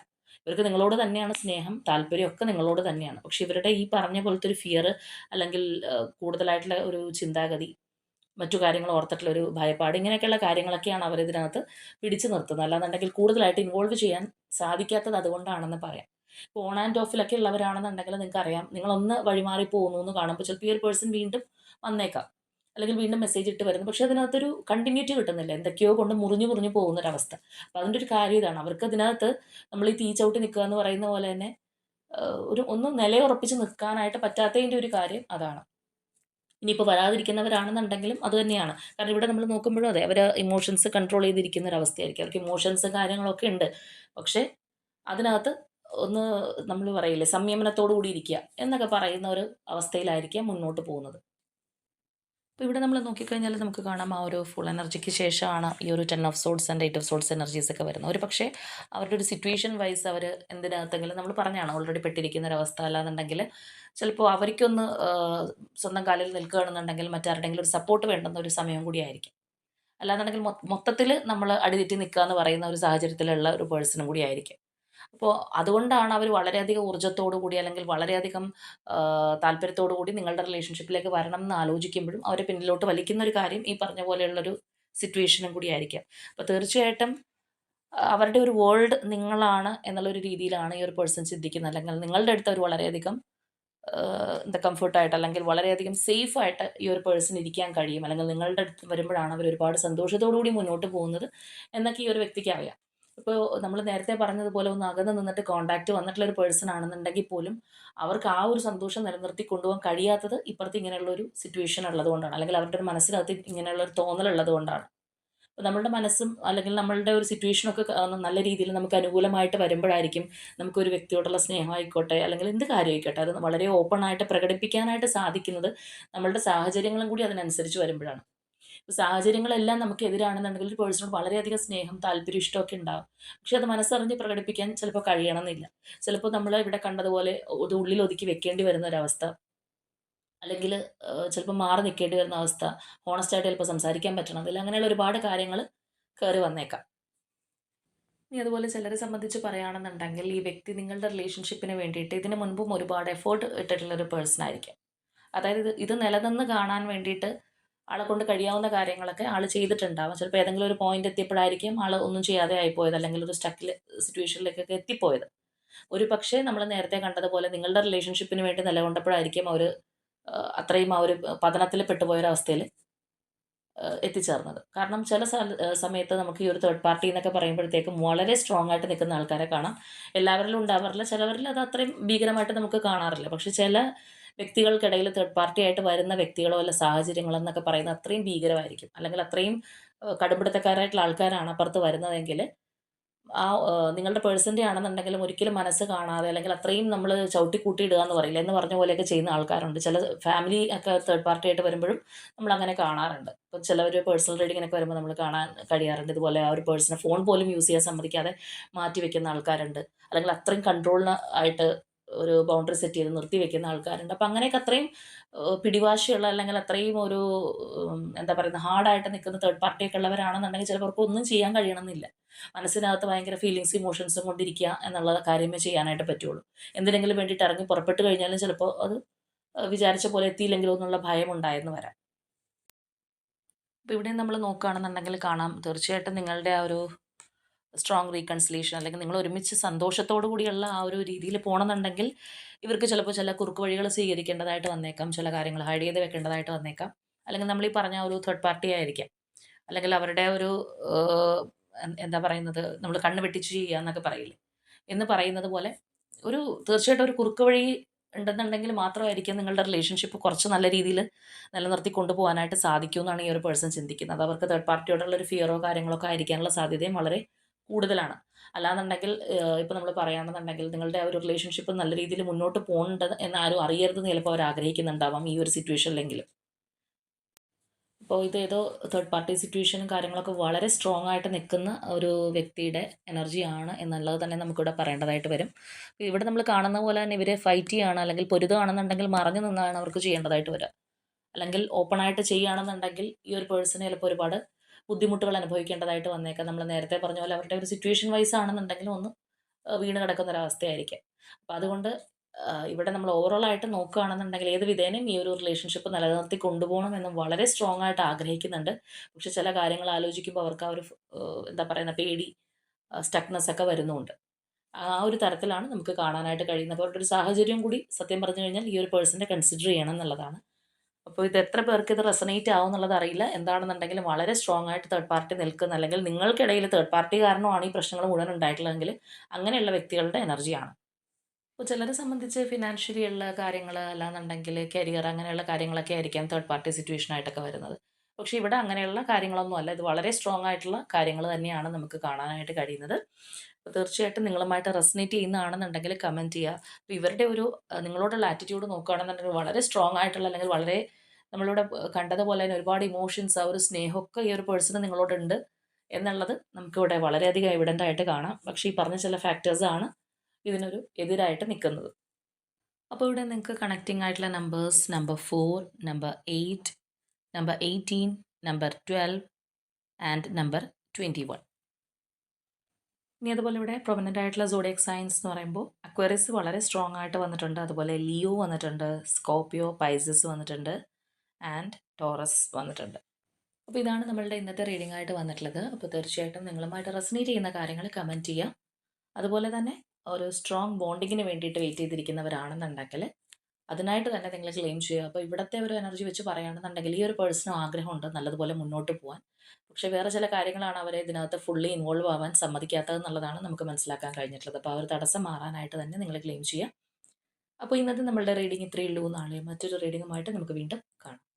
ഇവർക്ക് നിങ്ങളോട് തന്നെയാണ് സ്നേഹം താല്പര്യമൊക്കെ നിങ്ങളോട് തന്നെയാണ്. പക്ഷെ ഇവരുടെ ഈ പറഞ്ഞ പോലത്തെ ഒരു ഫിയർ അല്ലെങ്കിൽ കൂടുതലായിട്ടുള്ള ഒരു ചിന്താഗതി മറ്റു കാര്യങ്ങൾ ഓർത്തിട്ടുള്ളൊരു ഭയപ്പാട്. ഇങ്ങനെയൊക്കെയുള്ള കാര്യങ്ങളൊക്കെയാണ് അവരിതിനകത്ത് പിടിച്ചു നിർത്തുന്നത്. അല്ലാന്നുണ്ടെങ്കിൽ കൂടുതലായിട്ട് ഇൻവോൾവ് ചെയ്യാൻ സാധിക്കാത്തത് അതുകൊണ്ടാണെന്ന് പറയാം. ഇപ്പോൾ ഓൺ ആൻഡ് ഓഫിലൊക്കെ ഉള്ളവരാണെന്നുണ്ടെങ്കിൽ നിങ്ങൾക്ക് അറിയാം നിങ്ങളൊന്ന് വഴിമാറി പോകുന്നു എന്ന് കാണുമ്പോൾ ചിലപ്പോൾ ഈ ഒരു പേഴ്സൺ വീണ്ടും വന്നേക്കാം. അല്ലെങ്കിൽ വീണ്ടും മെസ്സേജ് ഇട്ട് വരുന്നു. പക്ഷേ അതിനകത്തൊരു കണ്ടിന്യൂറ്റി കിട്ടുന്നില്ല. എന്തൊക്കെയോ കൊണ്ട് മുറിഞ്ഞു മുറിഞ്ഞു പോകുന്നൊരവസ്ഥ. അപ്പോൾ അതിന്റെ ഒരു കാര്യം ഇതാണ്. അവർക്ക് അതിനകത്ത് നമ്മൾ ഈ തീ ചവിട്ടി നിൽക്കുക എന്ന് പറയുന്ന പോലെ തന്നെ ഒരു ഒന്ന് നിലയുറപ്പിച്ച് നിൽക്കാനായിട്ട് പറ്റാത്തതിന്റെ ഒരു കാര്യം അതാണ്. ഇനിയിപ്പോൾ വരാതിരിക്കുന്നവരാണെന്നുണ്ടെങ്കിലും അത് തന്നെയാണ്. കാരണം ഇവിടെ നമ്മൾ നോക്കുമ്പോഴും അതെ അവർ ഇമോഷൻസ് കൺട്രോൾ ചെയ്തിരിക്കുന്ന ഒരു അവസ്ഥയായിരിക്കും അവർക്ക് ഇമോഷൻസ് കാര്യങ്ങളൊക്കെ ഉണ്ട്. പക്ഷേ അതിനകത്ത് ഒന്ന് നമ്മൾ പറയില്ലേ സംയമനത്തോടു കൂടി ഇരിക്കുക എന്നൊക്കെ പറയുന്ന ഒരു അവസ്ഥയിലായിരിക്കാം മുന്നോട്ട് പോകുന്നത്. അപ്പോൾ ഇവിടെ നമ്മൾ നോക്കിക്കഴിഞ്ഞാൽ നമുക്ക് കാണാം ആ ഒരു ഫുൾ എനർജിക്ക് ശേഷമാണ് ഈ ഒരു ten of swords and eight of swords energies ഒക്കെ വരുന്നത്. ഒരു പക്ഷേ അവരുടെ ഒരു സിറ്റുവേഷൻ വൈസ് അവർ എന്തിനകത്തെങ്കിലും നമ്മൾ പറഞ്ഞാണ് ഓൾറെഡി പെട്ടിരിക്കുന്ന ഒരു അവസ്ഥ അല്ലാന്നുണ്ടെങ്കിൽ ചിലപ്പോൾ അവർക്കൊന്ന് സ്വന്തം കാലിൽ നിൽക്കുകയാണെന്നുണ്ടെങ്കിൽ മറ്റാരുടെങ്കിലും ഒരു സപ്പോർട്ട് വേണ്ടുന്ന ഒരു സമയം കൂടിയായിരിക്കും അല്ലാന്നുണ്ടെങ്കിൽ മൊത്തത്തിൽ നമ്മൾ അടിതെറ്റി നിൽക്കുക എന്ന് പറയുന്ന ഒരു സാഹചര്യത്തിലുള്ള ഒരു പേഴ്സണും കൂടി ആയിരിക്കും. അപ്പോൾ അതുകൊണ്ടാണ് അവർ വളരെയധികം ഊർജത്തോടു കൂടി അല്ലെങ്കിൽ വളരെയധികം താല്പര്യത്തോടു കൂടി നിങ്ങളുടെ റിലേഷൻഷിപ്പിലേക്ക് വരണം എന്ന് ആലോചിക്കുമ്പോഴും അവരെ പിന്നിലോട്ട് വലിക്കുന്ന ഒരു കാര്യം ഈ പറഞ്ഞ പോലെയുള്ളൊരു സിറ്റുവേഷനും കൂടി ആയിരിക്കാം. അപ്പോൾ തീർച്ചയായിട്ടും അവരുടെ ഒരു വേൾഡ് നിങ്ങളാണ് എന്നുള്ളൊരു രീതിയിലാണ് ഈ ഒരു പേഴ്സൺ ചിന്തിക്കുന്നത്. അല്ലെങ്കിൽ നിങ്ങളുടെ അടുത്ത് അവർ വളരെയധികം എന്താ കംഫർട്ടായിട്ട് അല്ലെങ്കിൽ വളരെയധികം സേഫ് ആയിട്ട് ഈ ഒരു പേഴ്സൺ ഇരിക്കാൻ കഴിയും. അല്ലെങ്കിൽ നിങ്ങളുടെ അടുത്ത് വരുമ്പോഴാണ് അവർ ഒരുപാട് സന്തോഷത്തോടു കൂടി മുന്നോട്ട് പോകുന്നത് എന്നൊക്കെ ഈ ഒരു വ്യക്തിക്ക് അറിയാം. ഇപ്പോൾ നമ്മൾ നേരത്തെ പറഞ്ഞതുപോലെ ഒന്ന് അകന്ന് നിന്നിട്ട് കോണ്ടാക്റ്റ് വന്നിട്ടുള്ള ഒരു പേഴ്സൺ ആണെന്നുണ്ടെങ്കിൽ പോലും അവർക്ക് ആ ഒരു സന്തോഷം നിലനിർത്തി കൊണ്ടുപോകാൻ കഴിയാത്തത് ഇപ്പുറത്ത് ഇങ്ങനെയുള്ള ഒരു സിറ്റുവേഷൻ ഉള്ളത് കൊണ്ടാണ്. അല്ലെങ്കിൽ അവരുടെ ഒരു മനസ്സിനകത്ത് ഇങ്ങനെയുള്ള ഒരു തോന്നൽ ഉള്ളത് കൊണ്ടാണ്. അപ്പോൾ നമ്മളുടെ മനസ്സും അല്ലെങ്കിൽ നമ്മളുടെ ഒരു സിറ്റുവേഷനൊക്കെ നല്ല രീതിയിൽ നമുക്ക് അനുകൂലമായിട്ട് വരുമ്പോഴായിരിക്കും നമുക്കൊരു വ്യക്തിയോടുള്ള സ്നേഹമായിക്കോട്ടെ അല്ലെങ്കിൽ എന്ത് കാര്യമായിക്കോട്ടെ അത് വളരെ ഓപ്പൺ ആയിട്ട് പ്രകടിപ്പിക്കാനായിട്ട് സാധിക്കുന്നത് നമ്മളുടെ സാഹചര്യങ്ങളും കൂടി അതിനനുസരിച്ച് വരുമ്പോഴാണ്. സാഹചര്യങ്ങളെല്ലാം നമുക്ക് എതിരാണെന്നുണ്ടെങ്കിൽ ഒരു പേഴ്സണോട് വളരെയധികം സ്നേഹം താല്പര്യം ഇഷ്ടമൊക്കെ ഉണ്ടാകും പക്ഷെ അത് മനസ്സറിഞ്ഞ് പ്രകടിപ്പിക്കാൻ ചിലപ്പോൾ കഴിയണമെന്നില്ല. ചിലപ്പോൾ നമ്മൾ ഇവിടെ കണ്ടതുപോലെ ഇത് ഉള്ളിൽ ഒതുക്കി വെക്കേണ്ടി വരുന്ന ഒരവസ്ഥ അല്ലെങ്കിൽ ചിലപ്പോൾ മാറി നിൽക്കേണ്ടി വരുന്ന അവസ്ഥ ഹോണസ്റ്റായിട്ട് ചിലപ്പോൾ സംസാരിക്കാൻ പറ്റണം. പറ്റണമെന്നില്ല അങ്ങനെയുള്ള ഒരുപാട് കാര്യങ്ങൾ കയറി വന്നേക്കാം. ഇനി അതുപോലെ ചിലരെ സംബന്ധിച്ച് പറയുകയാണെന്നുണ്ടെങ്കിൽ ഈ വ്യക്തി നിങ്ങളുടെ റിലേഷൻഷിപ്പിന് വേണ്ടിയിട്ട് ഇതിന് മുൻപും ഒരുപാട് എഫേർട്ട് ഇട്ടിട്ടുള്ള ഒരു പേഴ്സൺ ആയിരിക്കും. അതായത് ഇത് ഇത് നിലനിന്ന് കാണാൻ വേണ്ടിയിട്ട് ആളെ കൊണ്ട് കഴിയാവുന്ന കാര്യങ്ങളൊക്കെ ആൾ ചെയ്തിട്ടുണ്ടാവും. ചിലപ്പോൾ ഏതെങ്കിലും ഒരു പോയിന്റ് എത്തിയപ്പോഴായിരിക്കും ആൾ ഒന്നും ചെയ്യാതെ ആയിപ്പോയത് അല്ലെങ്കിൽ ഒരു സ്റ്റക്കിൽ സിറ്റുവേഷനിലേക്കൊക്കെ എത്തിപ്പോയത്. ഒരു പക്ഷേ നമ്മൾ നേരത്തെ കണ്ടതുപോലെ നിങ്ങളുടെ റിലേഷൻഷിപ്പിന് വേണ്ടി നിലകൊണ്ടപ്പോഴായിരിക്കും അവർ അത്രയും ആ ഒരു പതനത്തിൽ പെട്ടുപോയൊരവസ്ഥയിൽ എത്തിച്ചേർന്നത്. കാരണം ചില സമയത്ത് നമുക്ക് ഈ ഒരു തേർഡ് പാർട്ടി എന്നൊക്കെ പറയുമ്പോഴത്തേക്കും വളരെ സ്ട്രോങ് ആയിട്ട് നിൽക്കുന്ന ആൾക്കാരെ കാണാം. എല്ലാവരിലും ഉണ്ടാവാറില്ല. ചിലവരിൽ അത് അത്രയും ഭീകരമായിട്ട് നമുക്ക് കാണാറില്ല. പക്ഷെ ചില വ്യക്തികൾക്കിടയിൽ തേർഡ് പാർട്ടി ആയിട്ട് വരുന്ന വ്യക്തികളോ അല്ല സാഹചര്യങ്ങളോ എന്നൊക്കെ പറയുന്നത് അത്രയും ഭീകരമായിരിക്കും. അല്ലെങ്കിൽ അത്രയും കടുംപിടുത്തക്കാരായിട്ടുള്ള ആൾക്കാരാണ് അപ്പുറത്ത് വരുന്നതെങ്കിൽ ആ നിങ്ങളുടെ പേഴ്സന്റെ ആണെന്നുണ്ടെങ്കിലും ഒരിക്കലും മനസ്സ് കാണാതെ അല്ലെങ്കിൽ അത്രയും നമ്മൾ ചവിട്ടി കൂട്ടിയിടുക എന്ന് പറയില്ല എന്ന് പറഞ്ഞ പോലെയൊക്കെ ചെയ്യുന്ന ആൾക്കാരുണ്ട്. ചില ഫാമിലി ഒക്കെ തേർഡ് പാർട്ടി ആയിട്ട് വരുമ്പോഴും നമ്മൾ അങ്ങനെ കാണാറുണ്ട്. ഇപ്പം ചിലവർ പേഴ്സണൽ റീഡിങ്ങിനൊക്കെ വരുമ്പോൾ നമ്മൾ കാണാൻ കഴിയാറുണ്ട്. ഇതുപോലെ ആ ഒരു പേഴ്സണെ ഫോൺ പോലും യൂസ് ചെയ്യാൻ സമ്മതിക്കാതെ മാറ്റി വെക്കുന്ന ആൾക്കാരുണ്ട്. അല്ലെങ്കിൽ അത്രയും കൺട്രോളിന് ആയിട്ട് ഒരു ബൗണ്ടറി സെറ്റ് ചെയ്ത് നിർത്തി വെക്കുന്ന ആൾക്കാരുണ്ട്. അപ്പം അങ്ങനെയൊക്കെ അത്രയും പിടിവാശിയുള്ള അല്ലെങ്കിൽ അത്രയും ഒരു എന്താ പറയുന്നത് ഹാർഡായിട്ട് നിൽക്കുന്ന തേർഡ് പാർട്ടിയൊക്കെ ഉള്ളവരാണെന്നുണ്ടെങ്കിൽ ചിലവർക്ക് ഒന്നും ചെയ്യാൻ കഴിയണമെന്നില്ല. മനസ്സിനകത്ത് ഭയങ്കര ഫീലിങ്സ് ഇമോഷൻസും കൊണ്ടിരിക്കുക എന്നുള്ള കാര്യമേ ചെയ്യാനായിട്ട് പറ്റുള്ളൂ. എന്തിനെങ്കിലും വേണ്ടിയിട്ട് ഇറങ്ങി പുറപ്പെട്ട് കഴിഞ്ഞാലും ചിലപ്പോൾ അത് വിചാരിച്ച പോലെ എത്തിയില്ലെങ്കിലോ എന്നുള്ള ഭയം ഉണ്ടായെന്ന് വരാം അപ്പോൾ ഇവിടെ നമ്മൾ നോക്കുകയാണെന്നുണ്ടെങ്കിൽ കാണാം. തീർച്ചയായിട്ടും നിങ്ങളുടെ ആ ഒരു സ്ട്രോങ് റീകൺസിലേഷൻ അല്ലെങ്കിൽ നിങ്ങൾ ഒരുമിച്ച് സന്തോഷത്തോടു കൂടിയുള്ള ആ ഒരു രീതിയിൽ പോകണമെന്നുണ്ടെങ്കിൽ ഇവർക്ക് ചിലപ്പോൾ ചില കുറുക്ക് വഴികൾ സ്വീകരിക്കേണ്ടതായിട്ട് വന്നേക്കാം ചില കാര്യങ്ങൾ ഹൈഡ് ചെയ്ത് വെക്കേണ്ടതായിട്ട് വന്നേക്കാം അല്ലെങ്കിൽ നമ്മൾ ഈ പറഞ്ഞ ഒരു തേർഡ് പാർട്ടി ആയിരിക്കാം അല്ലെങ്കിൽ അവരുടെ ഒരു എന്താ പറയുന്നത്, നമ്മൾ കണ്ണ് വെട്ടിച്ച് ചെയ്യുക എന്നൊക്കെ പറയില്ലേ? എന്ന് പറയുന്നത് പോലെ ഒരു തീർച്ചയായിട്ടും ഒരു കുറുക്ക് വഴി ഉണ്ടെന്നുണ്ടെങ്കിൽ മാത്രമായിരിക്കും നിങ്ങളുടെ റിലേഷൻഷിപ്പ് കുറച്ച് നല്ല രീതിയിൽ നിലനിർത്തി കൊണ്ടുപോകാനായിട്ട് സാധിക്കുമെന്നാണ് ഈ ഒരു പേഴ്സൺ ചിന്തിക്കുന്നത്. അവർക്ക് തേർഡ് പാർട്ടിയോടുള്ള ഒരു ഫിയറോ കാര്യങ്ങളൊക്കെ ആയിരിക്കാനുള്ള സാധ്യതയും വളരെ കൂടുതലാണ്. അല്ലാന്നുണ്ടെങ്കിൽ ഇപ്പം നമ്മൾ പറയുകയാണെന്നുണ്ടെങ്കിൽ നിങ്ങളുടെ ഒരു റിലേഷൻഷിപ്പ് നല്ല രീതിയിൽ മുന്നോട്ട് പോകേണ്ടത് എന്ന് ആരും അറിയരുതെന്ന് ചിലപ്പോൾ അവർ ആഗ്രഹിക്കുന്നുണ്ടാവാം ഈ ഒരു സിറ്റുവേഷനിലെങ്കിലും. അപ്പോൾ ഇത് ഏതോ തേർഡ് പാർട്ടി സിറ്റുവേഷനും കാര്യങ്ങളൊക്കെ വളരെ സ്ട്രോങ് ആയിട്ട് നിൽക്കുന്ന ഒരു വ്യക്തിയുടെ എനർജിയാണ് എന്നുള്ളത് തന്നെ നമുക്കിവിടെ പറയേണ്ടതായിട്ട് വരും. ഇവിടെ നമ്മൾ കാണുന്ന പോലെ തന്നെ ഇവരെ ഫൈറ്റ് ചെയ്യുകയാണ് അല്ലെങ്കിൽ പൊരുതുകയാണെന്നുണ്ടെങ്കിൽ മറഞ്ഞു നിന്നാണ് അവർക്ക് ചെയ്യേണ്ടതായിട്ട് വരിക. അല്ലെങ്കിൽ ഓപ്പണായിട്ട് ചെയ്യുകയാണെന്നുണ്ടെങ്കിൽ ഈ ഒരു പേഴ്സണ് ചിലപ്പോൾ ഒരുപാട് ബുദ്ധിമുട്ടുകൾ അനുഭവിക്കേണ്ടതായിട്ട് വന്നേക്കാം. നമ്മൾ നേരത്തെ പറഞ്ഞ പോലെ അവരുടെ ഒരു സിറ്റുവേഷൻ വൈസ് ആണെന്നുണ്ടെങ്കിലും ഒന്ന് വീണ് കിടക്കുന്ന ഒരവസ്ഥയായിരിക്കാം. അപ്പം അതുകൊണ്ട് ഇവിടെ നമ്മൾ ഓവറോൾ ആയിട്ട് നോക്കുകയാണെന്നുണ്ടെങ്കിൽ ഏത് വിധേനയും ഈ ഒരു റിലേഷൻഷിപ്പ് നിലനിർത്തി കൊണ്ടുപോകണം എന്ന് വളരെ സ്ട്രോങ് ആയിട്ട് ആഗ്രഹിക്കുന്നുണ്ട്. പക്ഷെ ചില കാര്യങ്ങൾ ആലോചിക്കുമ്പോൾ അവർക്ക് ആ ഒരു എന്താ പറയുന്ന പേടി, സ്റ്റക്നെസ് ഒക്കെ വരുന്നുണ്ട് ആ ഒരു തരത്തിലാണ് നമുക്ക് കാണാനായിട്ട് കഴിയുന്നത്. അപ്പോൾ അവരുടെ ഒരു സാഹചര്യം കൂടി സത്യം പറഞ്ഞു കഴിഞ്ഞാൽ ഈ ഒരു പേഴ്സണെ കൺസിഡർ ചെയ്യണം എന്നുള്ളതാണ്. അപ്പോൾ ഇത് എത്ര പേർക്ക് ഇത് റെസനേറ്റ് ആവും എന്നുള്ളത് അറിയില്ല. എന്താണെന്നുണ്ടെങ്കിലും വളരെ സ്ട്രോങ് ആയിട്ട് തേർഡ് പാർട്ടി നിൽക്കുന്ന അല്ലെങ്കിൽ നിങ്ങൾക്കിടയിൽ തേർഡ് പാർട്ടി കാരണമാണ് ഈ പ്രശ്നങ്ങൾ മുഴുവൻ ഉണ്ടായിട്ടുള്ളതെങ്കിൽ അങ്ങനെയുള്ള വ്യക്തികളുടെ എനർജിയാണ്. അപ്പോൾ ചിലരെ സംബന്ധിച്ച് ഫിനാൻഷ്യലി ഉള്ള കാര്യങ്ങൾ അല്ലാന്നുണ്ടെങ്കിൽ കരിയർ അങ്ങനെയുള്ള കാര്യങ്ങളൊക്കെ ആയിരിക്കാം തേർഡ് പാർട്ടി സിറ്റുവേഷൻ ആയിട്ടൊക്കെ വരുന്നത്. പക്ഷേ ഇവിടെ അങ്ങനെയുള്ള കാര്യങ്ങളൊന്നുമല്ല. ഇത് വളരെ സ്ട്രോങ് ആയിട്ടുള്ള കാര്യങ്ങൾ തന്നെയാണ് നമുക്ക് കാണാനായിട്ട് കഴിയുന്നത്. അപ്പോൾ തീർച്ചയായിട്ടും നിങ്ങളുമായിട്ട് റെസൊനേറ്റ് ചെയ്യുന്നതാണെന്നുണ്ടെങ്കിൽ കമന്റ് ചെയ്യുക. അപ്പോൾ ഇവരുടെ ഒരു നിങ്ങളോടുള്ള ആറ്റിറ്റ്യൂഡ് നോക്കുകയാണെന്നുണ്ടെങ്കിൽ വളരെ സ്ട്രോങ് ആയിട്ടുള്ള അല്ലെങ്കിൽ വളരെ നമ്മളിവിടെ കണ്ടതുപോലെ തന്നെ ഒരുപാട് ഇമോഷൻസ് ആ ഒരു സ്നേഹമൊക്കെ ഈ ഒരു പേഴ്സണ് നിങ്ങളോടുണ്ട് എന്നുള്ളത് നമുക്കിവിടെ വളരെയധികം എവിഡന്റ് ആയിട്ട് കാണാം. പക്ഷേ ഈ പറഞ്ഞ ചില ഫാക്ടേഴ്സാണ് ഇതിനൊരു എതിരായിട്ട് നിൽക്കുന്നത്. അപ്പോൾ ഇവിടെ നിങ്ങൾക്ക് കണക്റ്റിംഗ് ആയിട്ടുള്ള numbers number four number eight number 18, number 12 and number 21. ഇനി അതുപോലെ ഇവിടെ പ്രൊമനന്റ് ആയിട്ടുള്ള സോഡിയക് സയൻസ് എന്ന് പറയുമ്പോൾ അക്വേറിയസ് വളരെ സ്ട്രോങ് ആയിട്ട് വന്നിട്ടുണ്ട്. അതുപോലെ ലിയോ വന്നിട്ടുണ്ട്, സ്കോപ്പിയോ പൈസസ് വന്നിട്ടുണ്ട് ആൻഡ് ടോറസ് വന്നിട്ടുണ്ട്. അപ്പോൾ ഇതാണ് നമ്മളുടെ ഇന്നത്തെ റീഡിംഗ് ആയിട്ട് വന്നിട്ടുള്ളത്. അപ്പോൾ തീർച്ചയായിട്ടും നിങ്ങളുമായിട്ട് റെസനേറ്റ് ചെയ്യുന്ന കാര്യങ്ങൾ കമന്റ് ചെയ്യാം അതുപോലെ തന്നെ ഒരു സ്ട്രോങ് ബോണ്ടിങ്ങിന് വേണ്ടിയിട്ട് വെയിറ്റ് ചെയ്തിരിക്കുന്നവരാണെന്നുണ്ടെങ്കിൽ അതിനായിട്ട് തന്നെ നിങ്ങൾ ക്ലെയിം ചെയ്യുക. അപ്പോൾ ഇവിടുത്തെ ഒരു എനർജി വെച്ച് പറയുകയാണെന്നുണ്ടെങ്കിൽ ഈ ഒരു പേഴ്സണും ആഗ്രഹമുണ്ട് നല്ലതുപോലെ മുന്നോട്ട് പോകാൻ. പക്ഷേ വേറെ ചില കാര്യങ്ങളാണ് അവരെ ഇതിനകത്ത് ഫുള്ളി ഇൻവോൾവ് ആവാൻ സമ്മതിക്കാത്തതെന്നുള്ളതാണ് നമുക്ക് മനസ്സിലാക്കാൻ കഴിഞ്ഞിട്ടുള്ളത്. അപ്പോൾ ആ ഒരു തടസ്സം മാറാനായിട്ട് തന്നെ നിങ്ങൾ ക്ലെയിം ചെയ്യുക. അപ്പോൾ ഇന്നത്തെ നമ്മളുടെ റീഡിംഗ് ഇത്രയേ ഉള്ളൂ. നാളെ മറ്റൊരു റീഡിങ്ങുമായിട്ട് നമുക്ക് വീണ്ടും കാണാം.